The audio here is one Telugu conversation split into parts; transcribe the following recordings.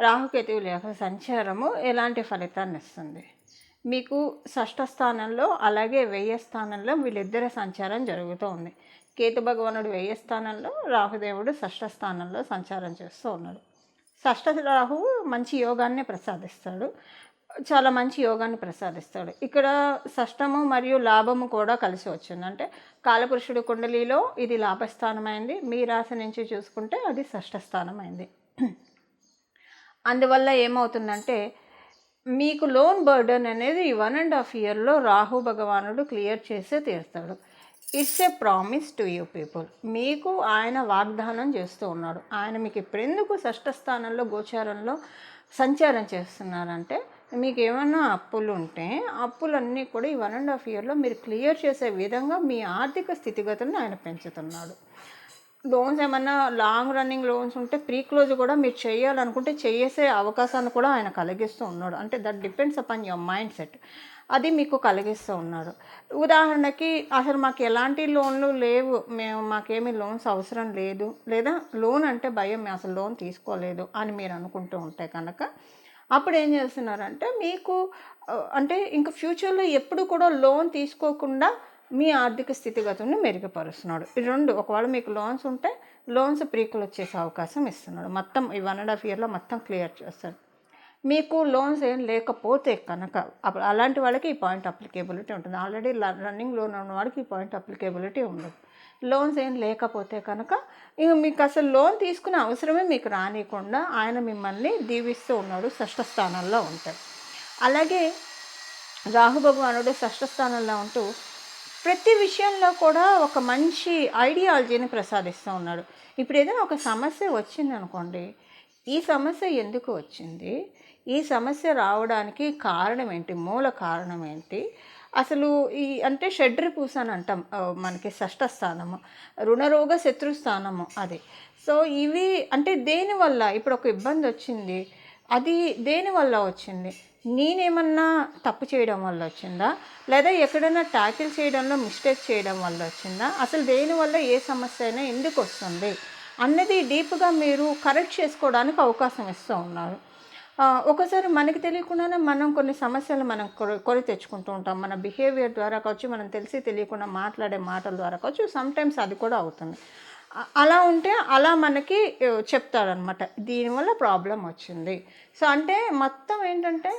రాహుకేతువుల యొక్క సంచారము ఎలాంటి ఫలితాన్ని ఇస్తుంది? మీకు షష్ఠ స్థానంలో అలాగే వెయ్యి స్థానంలో వీళ్ళిద్దరి సంచారం జరుగుతూ ఉంది. కేతు భగవానుడు వెయ్యి స్థానంలో రాహుదేవుడు షష్ఠ స్థానంలో సంచారం చేస్తూ ఉన్నాడు. షష్ఠ రాహువు మంచి యోగాన్ని ప్రసాదిస్తాడు. చాలా మంచి యోగాన్ని ప్రసాదిస్తాడు. ఇక్కడ షష్టము మరియు లాభము కూడా కలిసి వచ్చింది. అంటే కాలపురుషుడు కుండలిలో ఇది లాభస్థానమైంది. మీ రాశి నుంచి చూసుకుంటే అది షష్ఠ స్థానమైంది. అందువల్ల ఏమవుతుందంటే మీకు లోన్ బర్డన్ అనేది ఈ వన్ అండ్ హాఫ్ ఇయర్లో రాహు భగవానుడు క్లియర్ చేసే తీరుతాడు. It's a promise to you people మీకు ఆయన వాగ్దానం చేస్తూ ఉన్నాడు. ఆయన మీకు ఇప్పుడు ఎందుకు షష్ఠ స్థానంలో గోచారంలో సంచారం చేస్తున్నారంటే మీకు ఏమైనా అప్పులు ఉంటే అప్పులన్నీ కూడా ఈ వన్ అండ్ హాఫ్ ఇయర్లో మీరు క్లియర్ చేసే విధంగా మీ ఆర్థిక స్థితిగతులను ఆయన పెంచుతున్నాడు. లోన్స్ ఏమన్నా లాంగ్ రన్నింగ్ లోన్స్ ఉంటే ప్రీ క్లోజ్ కూడా మీరు చేయాలనుకుంటే చేసే అవకాశాన్ని కూడా ఆయన కలిగిస్తూ ఉన్నాడు. అంటే that depends upon your mindset. అది మీకు కలిగిస్తూ ఉన్నాడు ఉదాహరణకి అసలు మాకు ఎలాంటి లోన్లు లేవు. మేము మాకేమీ లోన్స్ అవసరం లేదు. లేదా లోన్ అంటే భయం మేము అసలు లోన్ తీసుకోలేదు అని మీరు అనుకుంటూ ఉంటే కనుక అప్పుడు ఏం చేస్తున్నారంటే మీకు అంటే ఇంకా ఫ్యూచర్లో ఎప్పుడు కూడా లోన్ తీసుకోకుండా మీ ఆర్థిక స్థితిగతులను మెరుగుపరుస్తున్నాడు. ఈ రెండు ఒకవేళ మీకు లోన్స్ ఉంటే లోన్స్ ప్రీకులు వచ్చేసే అవకాశం ఇస్తున్నాడు. మొత్తం ఈ వన్ అండ్ హాఫ్ ఇయర్లో మొత్తం క్లియర్ చేస్తాడు. మీకు లోన్స్ ఏం లేకపోతే కనుక అప్పుడు అలాంటి వాళ్ళకి ఈ పాయింట్ అప్లికేబిలిటీ ఉంటుంది. ఆల్రెడీ రన్నింగ్ లోన్ ఉన్న ఈ పాయింట్ అప్లికేబిలిటీ ఉండదు. లోన్స్ ఏం లేకపోతే కనుక ఇక మీకు అసలు లోన్ తీసుకునే అవసరమే మీకు రానియకుండా ఆయన మిమ్మల్ని దీవిస్తూ ఉన్నాడు షష్ఠ స్థానంలో ఉంటాడు. అలాగే రాహు భగవానుడు షష్ఠ స్థానంలో ఉంటూ ప్రతి విషయంలో కూడా ఒక మంచి ఐడియాలజీని ప్రసాదిస్తూ ఉన్నాడు. ఇప్పుడు ఏదైనా ఒక సమస్య వచ్చింది అనుకోండి ఈ సమస్య ఎందుకు వచ్చింది? ఈ సమస్య రావడానికి కారణం ఏంటి? మూల కారణం ఏంటి? అసలు ఈ అంటే షడ్రి పూస అని అంటాం మనకి షష్ఠ స్థానము రుణరోగ శత్రు స్థానము అది. సో ఇవి అంటే దేనివల్ల? ఇప్పుడు ఒక ఇబ్బంది వచ్చింది అది దేని వల్ల వచ్చింది? నేనేమన్నా తప్పు చేయడం వల్ల వచ్చిందా? లేదా ఎక్కడైనా ట్యాకిల్ చేయడంలో మిస్టేక్ చేయడం వల్ల వచ్చిందా? అసలు దేనివల్ల ఏ సమస్య అయినా ఎందుకు వస్తుంది? అన్నది డీప్గా మీరు కరెక్ట్ చేసుకోవడానికి అవకాశం ఇస్తూ ఉన్నారు. ఒకసారి మనకి తెలియకుండానే మనం కొన్ని సమస్యలు మనం కొని తెచ్చుకుంటూ ఉంటాం. మన బిహేవియర్ ద్వారా కావచ్చు మనం తెలిసి తెలియకుండా మాట్లాడే మాటల ద్వారా కావచ్చు సమ్టైమ్స్ అది కూడా అవుతుంది. అలా ఉంటే అలా మనకి చెప్తారనమాట చెప్తాడనమాట దీనివల్ల ప్రాబ్లం వచ్చింది. సో అంటే మొత్తం ఏంటంటే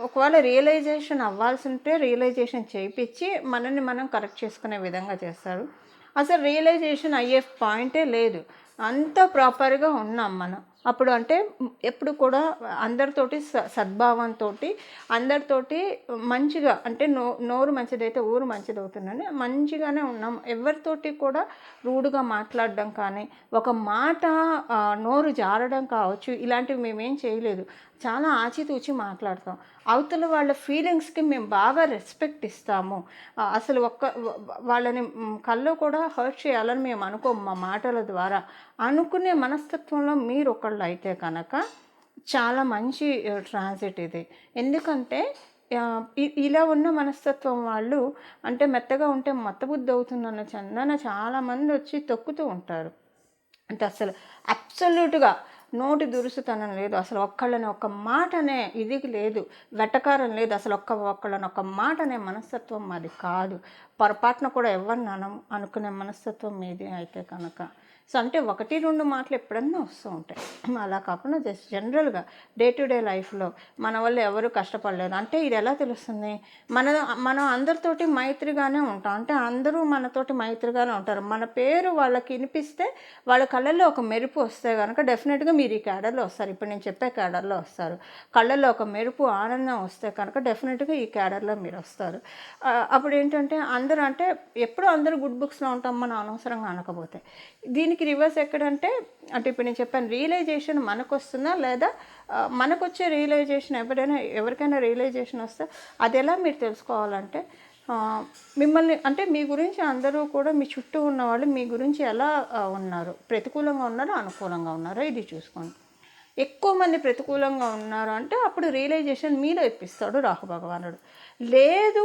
ఒకవేళ రియలైజేషన్ అవ్వాల్సి ఉంటే రియలైజేషన్ చేయించి మనల్ని మనం కరెక్ట్ చేసుకునే విధంగా చేస్తారు. అసలు రియలైజేషన్ అయ్యే పాయింటే లేదు. అంత ప్రాపర్గా ఉన్నాం మనం. అప్పుడు అంటే ఎప్పుడు కూడా అందరితోటి స సద్భావంతో అందరితోటి మంచిగా అంటే నో నోరు మంచిదైతే ఊరు మంచిది అవుతుందని మంచిగానే ఉన్నాం. ఎవరితోటి కూడా రూడ్గా మాట్లాడడం కానీ ఒక మాట నోరు జారడం కావచ్చు ఇలాంటివి మేమేం చేయలేదు. చాలా ఆచితూచి మాట్లాడతాం. అవతల వాళ్ళ ఫీలింగ్స్కి మేము బాగా రెస్పెక్ట్ ఇస్తాము. అసలు ఒక్క వాళ్ళని మ్, కల్లో కూడా హర్ట్ చేయాలని మేము అనుకోము మా మాటల ద్వారా. అనుకునే మనస్తత్వంలో మీరు ఒకళ్ళు అయితే కనుక చాలా మంచి ట్రాన్సిట్ ఇది. ఎందుకంటే ఇలా ఉన్న మనస్తత్వం వాళ్ళు అంటే మెత్తగా ఉంటే మత్తబుద్ధి అవుతుందన్న చందన చాలామంది వచ్చి తొక్కుతూ ఉంటారు. అంటే అసలు అబ్సల్యూట్గా నోటి దురుసుతనం లేదు అసలు ఒక్కళ్ళని ఒక్క మాటనే ఇది లేదు వెటకారం లేదు అసలు ఒక్క ఒక్కళ్ళని ఒక్క మాట అనే మనస్తత్వం మాది కాదు. పొరపాటున కూడా ఎవరిని అనం అనుకునే మనస్తత్వం మీది అయితే కనుక. సో అంటే ఒకటి రెండు మాటలు ఎప్పుడన్నా వస్తూ ఉంటాయి. అలా కాకుండా జస్ట్ జనరల్గా డే టు డే లైఫ్లో మన వల్ల ఎవరు కష్టపడలేదు. అంటే ఇది ఎలా తెలుస్తుంది? మన మనం అందరితోటి మైత్రిగానే ఉంటాం. అంటే అందరూ మనతోటి మైత్రిగానే ఉంటారు. మన పేరు వాళ్ళకి వినిపిస్తే వాళ్ళ కళ్ళల్లో ఒక మెరుపు వస్తే కనుక డెఫినెట్గా మీరు ఈ క్యాడర్లో వస్తారు. ఇప్పుడు నేను చెప్పే క్యాడర్లో వస్తారు. కళ్ళల్లో ఒక మెరుపు ఆనందం వస్తే కనుక డెఫినెట్గా ఈ క్యాడర్లో మీరు వస్తారు. అప్పుడు ఏంటంటే అందరూ అంటే ఎప్పుడూ అందరూ గుడ్ బుక్స్లో ఉంటాం మనం అనవసరంగా అనకపోతే. దీనికి రివర్స్ ఎక్కడంటే అంటే ఇప్పుడు నేను చెప్పాను రియలైజేషన్ మనకు వస్తుందా లేదా మనకు వచ్చే రియలైజేషన్ ఎవరైనా ఎవరికైనా రియలైజేషన్ వస్తే అది ఎలా మీరు తెలుసుకోవాలంటే మిమ్మల్ని అంటే మీ గురించి అందరూ కూడా మీ చుట్టూ ఉన్న వాళ్ళు మీ గురించి ఎలా ఉన్నారు ప్రతికూలంగా ఉన్నారో అనుకూలంగా ఉన్నారో ఇది చూసుకోండి. ఎక్కువ మంది ప్రతికూలంగా ఉన్నారు అంటే అప్పుడు రియలైజేషన్ మీలో ఇప్పిస్తాడు రాహు భగవానుడు. లేదు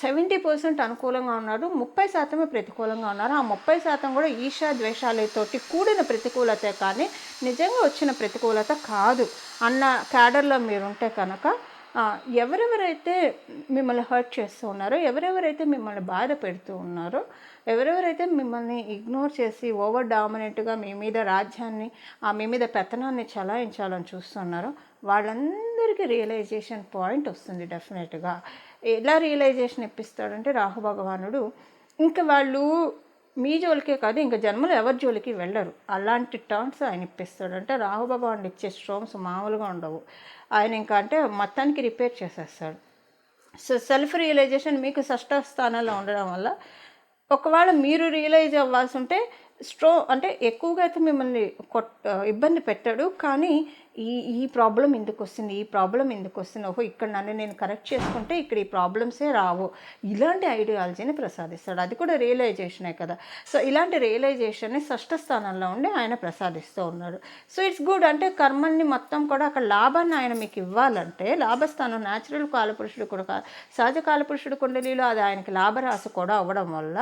సెవెంటీ పర్సెంట్ అనుకూలంగా ఉన్నారు ముప్పై శాతమే ప్రతికూలంగా ఉన్నారు. ఆ ముప్పై శాతం కూడా ఈషా ద్వేషాలతోటి కూడిన ప్రతికూలతే కానీ నిజంగా వచ్చిన ప్రతికూలత కాదు అన్న క్యాడర్లో మీరుంటే కనుక ఎవరెవరైతే మిమ్మల్ని హర్ట్ చేస్తూ ఉన్నారో ఎవరెవరైతే మిమ్మల్ని బాధ పెడుతూ ఉన్నారో ఎవరెవరైతే మిమ్మల్ని ఇగ్నోర్ చేసి ఓవర్ డామినెంట్గా మీ మీద రాజ్యాన్ని ఆ మీ మీద పెత్తనాన్ని చలాయించాలని చూస్తున్నారో వాళ్ళందరికీ రియలైజేషన్ పాయింట్ వస్తుంది డెఫినెట్గా. ఎలా రియలైజేషన్ ఇప్పిస్తాడంటే రాహు భగవానుడు ఇంకా వాళ్ళు మీ జోలికే కాదు ఇంకా జన్మలు ఎవరి జోలికి వెళ్ళరు. అలాంటి టర్న్స్ ఆయన ఇప్పిస్తాడు అంటే రాహు భగవానుడు ఇచ్చే స్ట్రోమ్స్ మామూలుగా ఉండవు. ఆయన ఇంకా అంటే మొత్తానికి రిపేర్ చేసేస్తాడు. సో సెల్ఫ్ రియలైజేషన్ మీకు షష్ఠ స్థానంలో ఉండడం వల్ల ఒకవేళ మీరు రియలైజ్ అవ్వాల్సి ఉంటే స్ట్రో అంటే ఎక్కువగా అయితే మిమ్మల్ని కొట్ ఇబ్బంది పెట్టాడు. కానీ ఈ ఈ ప్రాబ్లం ఎందుకు వస్తుంది? ఈ ప్రాబ్లం ఎందుకు వస్తుంది? ఓహో ఇక్కడ నన్ను నేను కరెక్ట్ చేసుకుంటే ఇక్కడ ఈ ప్రాబ్లమ్సే రావు. ఇలాంటి ఐడియాలజీని ప్రసాదిస్తాడు. అది కూడా రియలైజేషనే కదా. సో ఇలాంటి రియలైజేషన్ని షష్ఠ స్థానంలో ఉండి ఆయన ప్రసాదిస్తూ ఉన్నాడు. సో ఇట్స్ గుడ్ అంటే కర్మల్ని మొత్తం కూడా అక్కడ లాభాన్ని ఆయన మీకు ఇవ్వాలంటే లాభస్థానం న్యాచురల్ కాలపురుషుడు కూడా కాదు సహజ కాలపురుషుడు కుండలిలో అది ఆయనకి లాభరాశి కూడా అవ్వడం వల్ల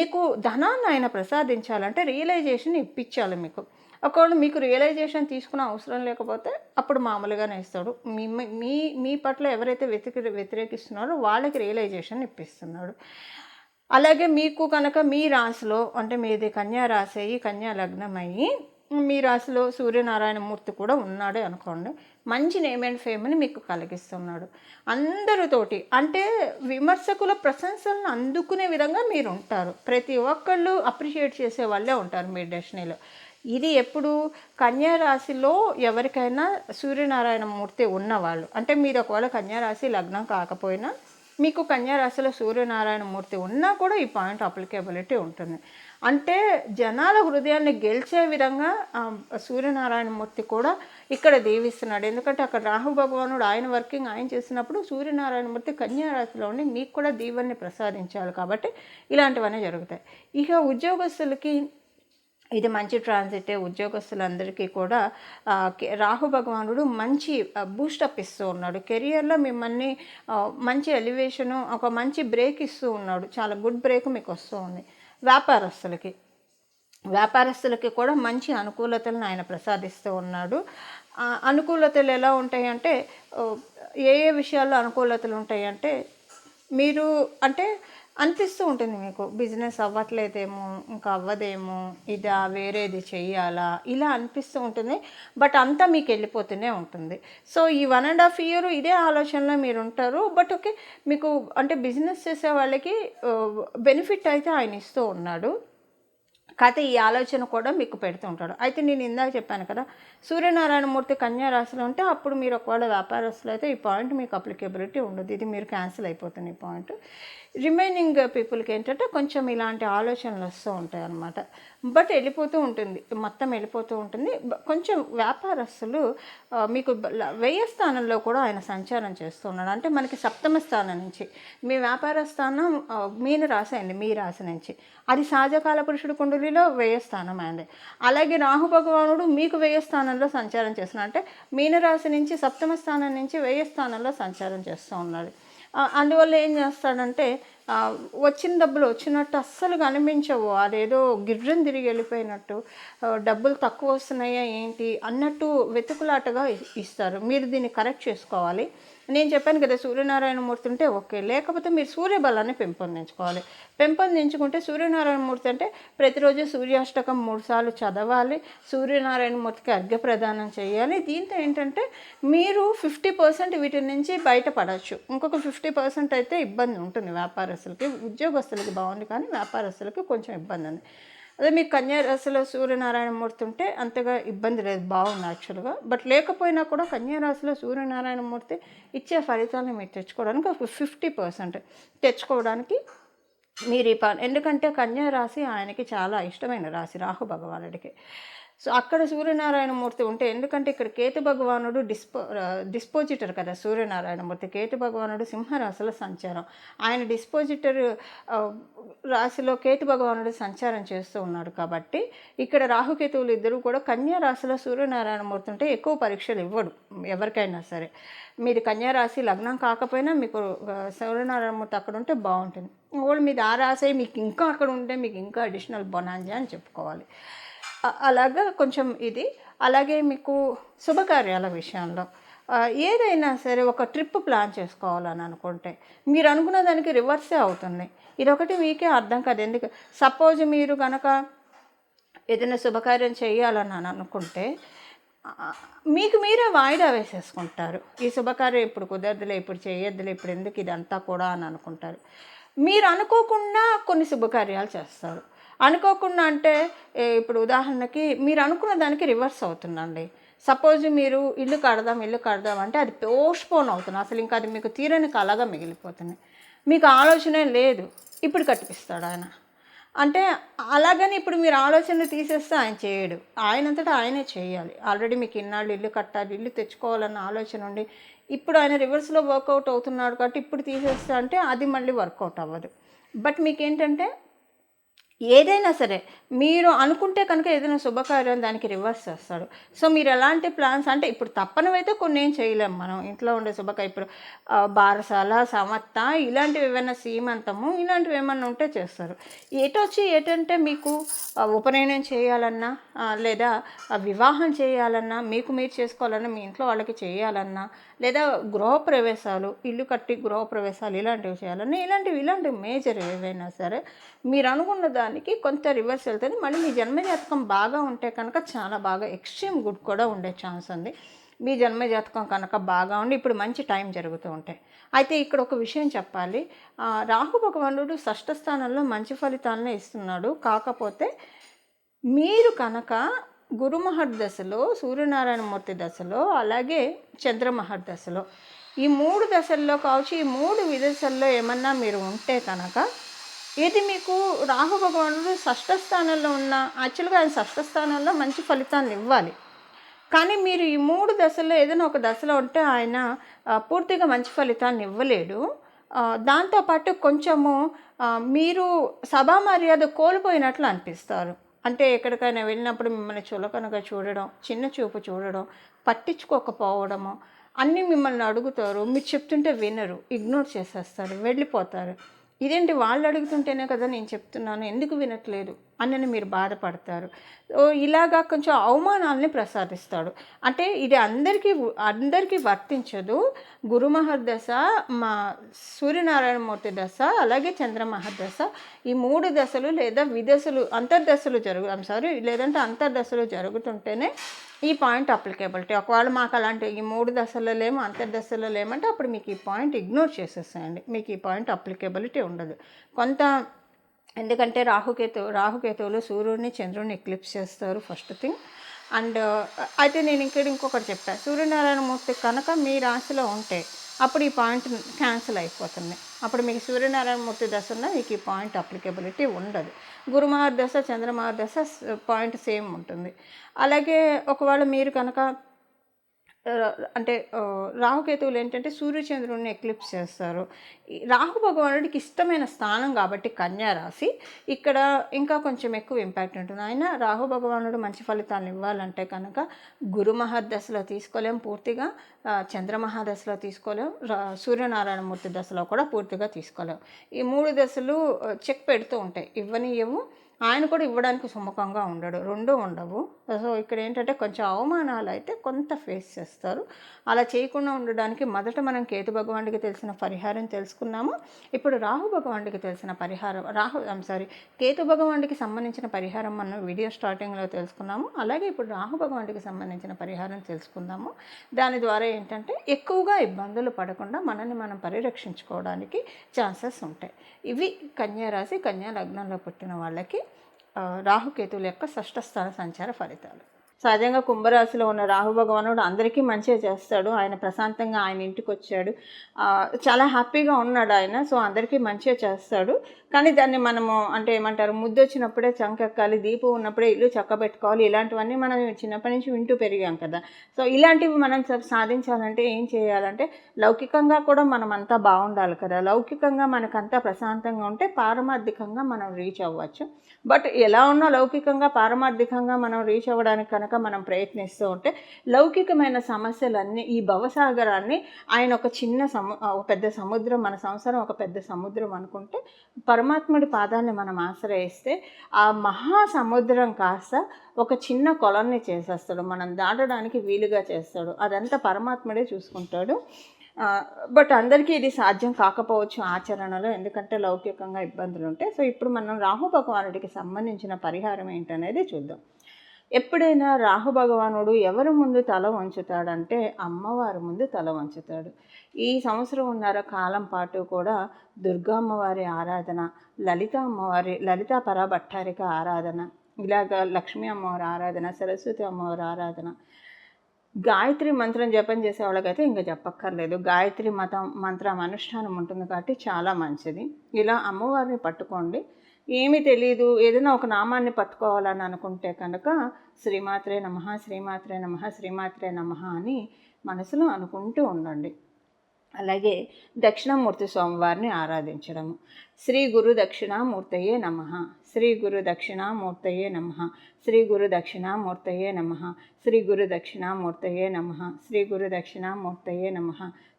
మీకు ధనాన్ని ఆయన ప్రసాదించాలంటే రియలైజేషన్ ఇప్పించాలి మీకు. ఒకవేళ మీకు రియలైజేషన్ తీసుకున్న అవసరం లేకపోతే అప్పుడు మామూలుగానే ఇస్తాడు. మీ మీ మీ పట్ల ఎవరైతే వ్యతిరే వ్యతిరేకిస్తున్నారో వాళ్ళకి రియలైజేషన్ ఇప్పిస్తున్నాడు. అలాగే మీకు కనుక మీ రాశిలో అంటే మీది కన్యా రాశి అయ్యి కన్యా లగ్నం అయ్యి మీ రాశిలో సూర్యనారాయణమూర్తి కూడా ఉన్నాడే అనుకోండి. మంచి నేమ్ అండ్ ఫేమ్ని మీకు కలిగిస్తున్నాడు. అందరితోటి అంటే విమర్శకుల ప్రశంసలను అందుకునే విధంగా మీరు ఉంటారు. ప్రతి ఒక్కళ్ళు అప్రిషియేట్ చేసే వాళ్ళే ఉంటారు మీ డెస్టినీలో ఇది ఎప్పుడు? కన్యారాశిలో ఎవరికైనా సూర్యనారాయణ మూర్తి ఉన్నవాళ్ళు. అంటే మీరు ఒకవేళ కన్యారాశి లగ్నం కాకపోయినా మీకు కన్యారాశిలో సూర్యనారాయణ మూర్తి ఉన్నా కూడా ఈ పాయింట్ అప్లికేబిలిటీ ఉంటుంది. అంటే జనాల హృదయాన్ని గెలిచే విధంగా సూర్యనారాయణ మూర్తి కూడా ఇక్కడ దీవిస్తున్నాడు. ఎందుకంటే అక్కడ రాహు భగవానుడు ఆయన వర్కింగ్ ఆయన చేసినప్పుడు సూర్యనారాయణ మూర్తి కన్యారాశిలో ఉండి మీకు కూడా దీవెన్ని ప్రసాదించాలి కాబట్టి ఇలాంటివన్నీ జరుగుతాయి. ఇక ఉద్యోగస్తులకి ఇది మంచి ట్రాన్సిటే ఉద్యోగస్తులందరికీ కూడా రాహు భగవానుడు మంచి బూస్టప్ ఇస్తూ ఉన్నాడు. కెరియర్లో మిమ్మల్ని మంచి ఎలివేషను ఒక మంచి బ్రేక్ ఇస్తూ ఉన్నాడు. చాలా గుడ్ బ్రేక్ మీకు వస్తూ ఉంది. వ్యాపారస్తులకి వ్యాపారస్తులకి కూడా మంచి అనుకూలతలను ఆయన ప్రసాదిస్తూ ఉన్నాడు. అనుకూలతలు ఎలా ఉంటాయంటే ఏ ఏ విషయాల్లో అనుకూలతలు ఉంటాయంటే మీరు అంటే అనిపిస్తూ ఉంటుంది మీకు బిజినెస్ అవ్వట్లేదేమో ఇంకా అవ్వదేమో ఇదా వేరేది చెయ్యాలా? ఇలా అనిపిస్తూ ఉంటుంది. బట్ అంతా మీకు వెళ్ళిపోతూనే ఉంటుంది. సో ఈ వన్ అండ్ హాఫ్ ఇయర్ ఇదే ఆలోచనలో మీరు ఉంటారు. బట్ ఓకే మీకు అంటే బిజినెస్ చేసే వాళ్ళకి బెనిఫిట్ అయితే ఆయన ఇస్తూ ఉన్నాడు. కాకపోతే ఈ ఆలోచన కూడా మీకు పెడుతూ ఉంటాడు. అయితే నేను ఇందాక చెప్పాను కదా సూర్యనారాయణమూర్తి కన్యా రాశిలో ఉంటే అప్పుడు మీరు ఒకవేళ వ్యాపారస్తులు అయితే ఈ పాయింట్ మీకు అప్లికేబిలిటీ ఉండదు. ఇది మీరు క్యాన్సిల్ అయిపోతుంది ఈ పాయింట్. రిమైనింగ్ పీపుల్కి ఏంటంటే కొంచెం ఇలాంటి ఆలోచనలు వస్తూ ఉంటాయి అన్నమాట. బట్ వెళ్ళిపోతూ ఉంటుంది. మొత్తం వెళ్ళిపోతూ ఉంటుంది. కొంచెం వ్యాపారస్తులు మీకు బ- వ్యయ స్థానంలో కూడా ఆయన సంచారం చేస్తున్నాడు అంటే మనకి సప్తమ స్థానం నుంచి మీ వ్యాపార స్థానం ఆ, మీన రాశి అయింది మీ రాశి నుంచి. అది సహజకాల పురుషుడు కుండలిలో వ్యయ స్థానం అయింది. అలాగే రాహు భగవానుడు మీకు వ్యయ స్థానంలో సంచారం చేస్తున్నాడు. అంటే మీనరాశి నుంచి సప్తమ స్థానం నుంచి వ్యయ స్థానంలో సంచారం చేస్తూ ఉన్నాడు. అందువల్ల ఏం చేస్తాడంటే వచ్చిన డబ్బులు వచ్చినట్టు అస్సలు కనిపించవు. అదేదో గిర్రం తిరిగి వెళ్ళిపోయినట్టు డబ్బులు తక్కువ వస్తున్నాయా ఏంటి అన్నట్టు వెతుకులాటగా ఇస్తారు. మీరు దీన్ని కరెక్ట్ చేసుకోవాలి. నేను చెప్పాను కదా సూర్యనారాయణమూర్తి ఉంటే ఓకే. లేకపోతే మీరు సూర్యబలాన్ని పెంపొందించుకోవాలి. పెంపొందించుకుంటే సూర్యనారాయణమూర్తి అంటే ప్రతిరోజు సూర్యాష్టకం మూడుసార్లు చదవాలి సూర్యనారాయణమూర్తికి అర్ఘ్య ప్రదానం చేయాలి. దీంతో ఏంటంటే మీరు ఫిఫ్టీ పర్సెంట్ వీటి నుంచి బయటపడవచ్చు ఇంకొక ఫిఫ్టీ పర్సెంట్ అయితే ఇబ్బంది ఉంటుంది వ్యాపారస్తులకి ఉద్యోగస్తులకి బాగుంది కానీ వ్యాపారస్తులకి కొంచెం ఇబ్బంది ఉంది. అదే మీకు కన్యారాశిలో రాశిలో సూర్యనారాయణమూర్తి ఉంటే అంతగా ఇబ్బంది లేదు బాగుంది యాక్చువల్గా బట్ లేకపోయినా కూడా కన్యారాశిలో రాశిలో సూర్యనారాయణమూర్తి ఇచ్చే ఫలితాలను మీరు తెచ్చుకోవడానికి ఒక ఫిఫ్టీ పర్సెంట్ తెచ్చుకోవడానికి మీరు ఈ ఎందుకంటే కన్యా రాశి ఆయనకి చాలా ఇష్టమైన రాశి రాహు భగవానుడికి. సో అక్కడ సూర్యనారాయణమూర్తి ఉంటే ఎందుకంటే ఇక్కడ కేతు భగవానుడు డిస్పో డిస్పోజిటర్ కదా సూర్యనారాయణమూర్తి. కేతు భగవానుడు సింహరాశిలో సంచారం. ఆయన డిస్పోజిటర్ రాశిలో కేతు భగవానుడు సంచారం చేస్తూ ఉన్నాడు కాబట్టి ఇక్కడ రాహుకేతువులు ఇద్దరు కూడా కన్యా రాశిలో సూర్యనారాయణమూర్తి ఉంటే ఎక్కువ పరీక్షలు ఇవ్వడు ఎవరికైనా సరే. మీది కన్యా రాశి లగ్నం కాకపోయినా మీకు సూర్యనారాయణమూర్తి అక్కడ ఉంటే బాగుంటుంది. వాళ్ళు మీది ఆ రాశే మీకు ఇంకా అక్కడ ఉంటే మీకు ఇంకా అడిషనల్ బొనాంజా అని చెప్పుకోవాలి. అలాగా కొంచెం ఇది. అలాగే మీకు శుభకార్యాల విషయంలో. ఏదైనా సరే ఒక ట్రిప్ ప్లాన్ చేసుకోవాలని అనుకుంటే మీరు అనుకున్న దానికి రివర్సే అవుతుంది. ఇదొకటి మీకే అర్థం కాదు. ఎందుకు? సపోజ్ మీరు కనుక ఏదైనా శుభకార్యం చేయాలని అని అనుకుంటే మీకు మీరే వాయిదా వేసేసుకుంటారు. ఈ శుభకార్యం ఇప్పుడు కుదరదులే ఇప్పుడు చేయొద్దులే ఇప్పుడు ఎందుకు ఇదంతా కూడా అని అనుకుంటారు. మీరు అనుకోకుండా కొన్ని శుభకార్యాలు చేస్తారు. అనుకోకుండా అంటే ఇప్పుడు ఉదాహరణకి మీరు అనుకున్న దానికి రివర్స్ అవుతుందండి. సపోజ్ మీరు ఇల్లు కడదాం ఇల్లు కడదాం అంటే అది పోస్ట్పోన్ అవుతుంది. అసలు ఇంకా అది మీకు తీరని కళగా మిగిలిపోతుంది. మీకు ఆలోచనే లేదు. ఇప్పుడు కట్టిపిస్తాడు ఆయన. అంటే అలాగని ఇప్పుడు మీరు ఆలోచన తీసేస్తే ఆయన చేయడు. ఆయనంతటా ఆయనే చేయాలి. ఆల్రెడీ మీకు ఇన్నాళ్ళు ఇల్లు కట్టాలి ఇల్లు తెచ్చుకోవాలన్న ఆలోచన ఉండి ఇప్పుడు ఆయన రివర్స్లో వర్కౌట్ అవుతున్నాడు కాబట్టి ఇప్పుడు తీసేస్తా అంటే అది మళ్ళీ వర్కౌట్ అవ్వదు. బట్ మీకేంటంటే ఏదైనా సరే మీరు అనుకుంటే కనుక ఏదైనా శుభకార్యం దానికి రివర్స్ చేస్తాడు. సో మీరు ఎలాంటి ప్లాన్స్ అంటే ఇప్పుడు తప్పనివైతే కొన్ని ఏం చేయలేం మనం. ఇంట్లో ఉండే శుభకార్యం ఇప్పుడు బారసాల సమత్త ఇలాంటివి ఏమైనా సీమంతము ఇలాంటివి ఏమైనా ఉంటే చేస్తారు. ఏటొచ్చి ఏంటంటే మీకు ఉపనయనం చేయాలన్నా లేదా వివాహం చేయాలన్నా మీకు మీరు చేసుకోవాలన్నా మీ ఇంట్లో వాళ్ళకి చేయాలన్నా లేదా గృహప్రవేశాలు ఇల్లు కట్టి గృహప్రవేశాలు ఇలాంటివి చేయాలన్నా ఇలాంటివి ఇలాంటివి మేజర్ ఏవైనా సరే మీరు అనుకున్న దానికి కొంత రివర్స్ వెళ్తుంది మళ్ళీ మీ జన్మజాతకం బాగా ఉంటే కనుక చాలా బాగా ఎక్స్ట్రీమ్ గుడ్ కూడా ఉండే ఛాన్స్ ఉంది. మీ జన్మజాతకం కనుక బాగా ఉండి ఇప్పుడు మంచి టైం జరుగుతూ ఉంటాయి అయితే ఇక్కడ ఒక విషయం చెప్పాలి. రాహు భగవానుడు షష్ఠ స్థానంలో మంచి ఫలితాలనే ఇస్తున్నాడు. కాకపోతే మీరు కనుక గురుమహర్ దశలో సూర్యనారాయణమూర్తి దశలో అలాగే చంద్రమహర్ దశలో ఈ మూడు దశల్లో కావచ్చు ఈ మూడు విదశల్లో ఏమన్నా మీరు ఉంటే కనుక ఇది మీకు రాహు భగవానుడు షష్ఠ స్థానంలో ఉన్న యాక్చువల్గా ఆయన షష్ఠ స్థానంలో మంచి ఫలితాన్ని ఇవ్వాలి. కానీ మీరు ఈ మూడు దశల్లో ఏదైనా ఒక దశలో ఉంటే ఆయన పూర్తిగా మంచి ఫలితాన్ని ఇవ్వలేడు. దాంతోపాటు కొంచెము మీరు సభా మర్యాద కోల్పోయినట్లు అనిపిస్తారు. అంటే ఎక్కడికైనా వెళ్ళినప్పుడు మిమ్మల్ని చులకనగా చూడడం చిన్న చూపు చూడడం పట్టించుకోకపోవడము అన్నీ మిమ్మల్ని అడుగుతారు. మీరు చెప్తుంటే వినరు ఇగ్నోర్ చేసేస్తారు వెళ్ళిపోతారు. ఇదేంటి వాళ్ళు అడుగుతుంటేనే కదా నేను చెప్తున్నాను? ఎందుకు వినట్లేదు? అని మీరు బాధపడతారు. ఇలాగా కొంచెం అవమానాలని ప్రసాదిస్తాడు. అంటే ఇది అందరికీ అందరికీ వర్తించదు. గురు మహర్దశ మా సూర్యనారాయణమూర్తి దశ అలాగే చంద్రమహర్దశ ఈ మూడు దశలు లేదా విదశలు అంతర్దశలు జరుగు ఐమ్ సారీ లేదంటే అంతర్దశలు జరుగుతుంటేనే ఈ పాయింట్ అప్లికేబిలిటీ. ఒకవేళ మాకు అలాంటి ఈ మూడు దశల్లో లేమో అంతర్దశలో లేమంటే అప్పుడు మీకు ఈ పాయింట్ ఇగ్నోర్ చేసేసేయండి. మీకు ఈ పాయింట్ అప్లికేబిలిటీ ఉండదు. కొంత ఎందుకంటే రాహుకేతు రాహుకేతువులు సూర్యుడిని చంద్రుడిని ఎక్లిప్స్ చేస్తారు ఫస్ట్ థింగ్ అండ్ అయితే నేను ఇక్కడ ఇంకొకటి చెప్పాను సూర్యనారాయణమూర్తి కనుక మీ రాశిలో ఉంటే అప్పుడు ఈ పాయింట్ క్యాన్సిల్ అయిపోతుంది. అప్పుడు మీకు సూర్యనారాయణమూర్తి దశ ఉన్న మీకు ఈ పాయింట్ అప్లికేబిలిటీ ఉండదు. గురుమార్ దశ చంద్రమహార్ దశ పాయింట్ uh, సేమ్ ఉంటుంది. అలాగే ఒకవేళ మీరు కనుక అంటే రాహుకేతువులు ఏంటంటే సూర్యచంద్రుడిని ఎక్లిప్స్ చేస్తారు. రాహు భగవానుడికి ఇష్టమైన స్థానం కాబట్టి కన్యా రాశి. ఇక్కడ ఇంకా కొంచెం ఎక్కువ ఇంపాక్ట్ ఉంటుంది. ఆయన రాహు భగవానుడు మంచి ఫలితాలు ఇవ్వాలంటే కనుక గురు మహాదశలో తీసుకోలేం పూర్తిగా చంద్ర మహాదశలో తీసుకోలేం సూర్యనారాయణమూర్తి దశలో కూడా పూర్తిగా తీసుకోలేం. ఈ మూడు దశలు చెక్ పెడుతూ ఉంటాయి. ఇవ్వనియవు ఆయన కూడా ఇవ్వడానికి సుముఖంగా ఉండడు. రెండూ ఉండవు. సో ఇక్కడ ఏంటంటే కొంచెం అవమానాలు అయితే కొంత ఫేస్ చేస్తారు. అలా చేయకుండా ఉండడానికి మొదట మనం కేతు భగవానుడికి తెలిసిన పరిహారం తెలుసుకున్నాము. ఇప్పుడు రాహు భగవానుడికి తెలిసిన పరిహారం రాహు ఐమ్ సారీ కేతు భగవానుడికి సంబంధించిన పరిహారం మనం వీడియో స్టార్టింగ్లో తెలుసుకున్నాము. అలాగే ఇప్పుడు రాహు భగవానుడికి సంబంధించిన పరిహారం తెలుసుకుందాము. దాని ద్వారా ఏంటంటే ఎక్కువగా ఇబ్బందులు పడకుండా మనల్ని మనం పరిరక్షించుకోవడానికి ఛాన్సెస్ ఉంటాయి. ఇవి కన్యా రాశి కన్యా లగ్నంలో పుట్టిన వాళ్ళకి రాహుకేతువుల యొక్క షష్ఠస్థాన సంచార ఫలితాలు. సహజంగా కుంభరాశిలో ఉన్న రాహు భగవానుడు అందరికీ మంచిగా చేస్తాడు. ఆయన ప్రశాంతంగా ఆయన ఇంటికి వచ్చాడు. చాలా హ్యాపీగా ఉన్నాడు ఆయన. సో అందరికీ మంచిగా చేస్తాడు. కానీ దాన్ని మనము అంటే ఏమంటారు ముద్దు వచ్చినప్పుడే చంకెక్కాలి దీపం ఉన్నప్పుడే ఇల్లు చక్కబెట్టుకోవాలి ఇలాంటివన్నీ మనం చిన్నప్పటి నుంచి వింటూ పెరిగాం కదా. సో ఇలాంటివి మనం సాధించాలంటే ఏం చేయాలంటే లౌకికంగా కూడా మనం అంతా బాగుండాలి కదా. లౌకికంగా మనకంతా ప్రశాంతంగా ఉంటే పారమార్థికంగా మనం రీచ్ అవ్వచ్చు. బట్ ఎలా ఉన్నా లౌకికంగా పారమార్థికంగా మనం రీచ్ అవ్వడానికి కనుక మనం ప్రయత్నిస్తూ ఉంటే లౌకికమైన సమస్యలన్నీ ఈ భవసాగరాన్ని ఆయన ఒక చిన్న సము ఒక పెద్ద సముద్రం మన సంసారం ఒక పెద్ద సముద్రం అనుకుంటే పరమాత్ముడి పాదాన్ని మనం ఆశ్రయిస్తే ఆ మహా సముద్రం కాస్త ఒక చిన్న కొలన్ని చేసేస్తాడు. మనం దాటడానికి వీలుగా చేస్తాడు. అదంతా పరమాత్ముడే చూసుకుంటాడు. బట్ అందరికీ ఇది సాధ్యం కాకపోవచ్చు ఆచరణలో ఎందుకంటే లౌకికంగా ఇబ్బందులు ఉంటాయి సో ఇప్పుడు మనం రాహు భగవానుడికి సంబంధించిన పరిహారం ఏంటనేది చూద్దాం. ఎప్పుడైనా రాహు భగవానుడు ఎవరి ముందు తల వంచుతాడంటే అమ్మవారి ముందు తల వంచుతాడు. ఈ సంవత్సరం ఉన్నర కాలం పాటు కూడా దుర్గా అమ్మవారి ఆరాధన లలిత అమ్మవారి లలిత పరాభట్టారిక ఆరాధన ఇలాగ లక్ష్మీ అమ్మవారి ఆరాధన సరస్వతి అమ్మవారి ఆరాధన. గాయత్రి మంత్రం జపం చేసే వాళ్ళకైతే ఇంకా చెప్పక్కర్లేదు గాయత్రి మతం మంత్రం అనుష్ఠానం ఉంటుంది కాబట్టి చాలా మంచిది. ఇలా అమ్మవారిని పట్టుకోండి. ఏమీ తెలియదు ఏదైనా ఒక నామాన్ని పట్టుకోవాలని అనుకుంటే కనుక శ్రీమాత్రే నమ శ్రీమాత్రే నమ శ్రీమాత్రే నమ అని మనసులో అనుకుంటూ ఉండండి. అలాగే దక్షిణామూర్తి స్వామివారిని ఆరాధించడము. శ్రీ గురు దక్షిణామూర్తయే నమ. శ్రీ గురు దక్షిణామూర్తయే నమ. శ్రీ గురు దక్షిణామూర్తయే నమ. శ్రీ గురు దక్షిణామూర్తయే నమ. శ్రీ గురు దక్షిణామూర్తయే నమ.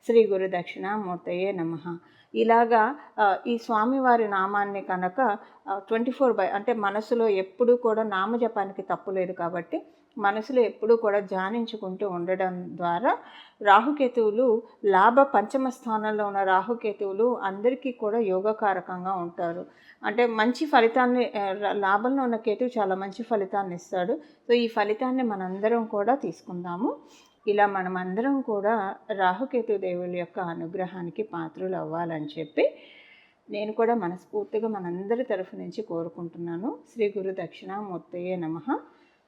శ్రీ గురు దక్షిణామూర్తయే నమ. ఇలాగా ఈ స్వామివారి నామాన్ని కనుక ట్వంటీ ఫోర్ బై అంటే మనసులో ఎప్పుడూ కూడా నామజపానికి తప్పు లేదు కాబట్టి మనసులో ఎప్పుడూ కూడా ధ్యానించుకుంటూ ఉండడం ద్వారా రాహుకేతువులు లాభ పంచమ స్థానంలో ఉన్న రాహుకేతువులు అందరికీ కూడా యోగకారకంగా ఉంటారు. అంటే మంచి ఫలితాన్ని లాభంలో ఉన్న కేతువు చాలా మంచి ఫలితాన్ని ఇస్తాడు. సో ఈ ఫలితాన్ని మనందరం కూడా తీసుకుందాము. ఇలా మనమందరం కూడా రాహుకేతు దేవుల యొక్క అనుగ్రహానికి పాత్రలు అవ్వాలని చెప్పి నేను కూడా మనస్ఫూర్తిగా మనందరి తరఫు నుంచి కోరుకుంటున్నాను. శ్రీ గురు దక్షిణామూర్తయే నమ.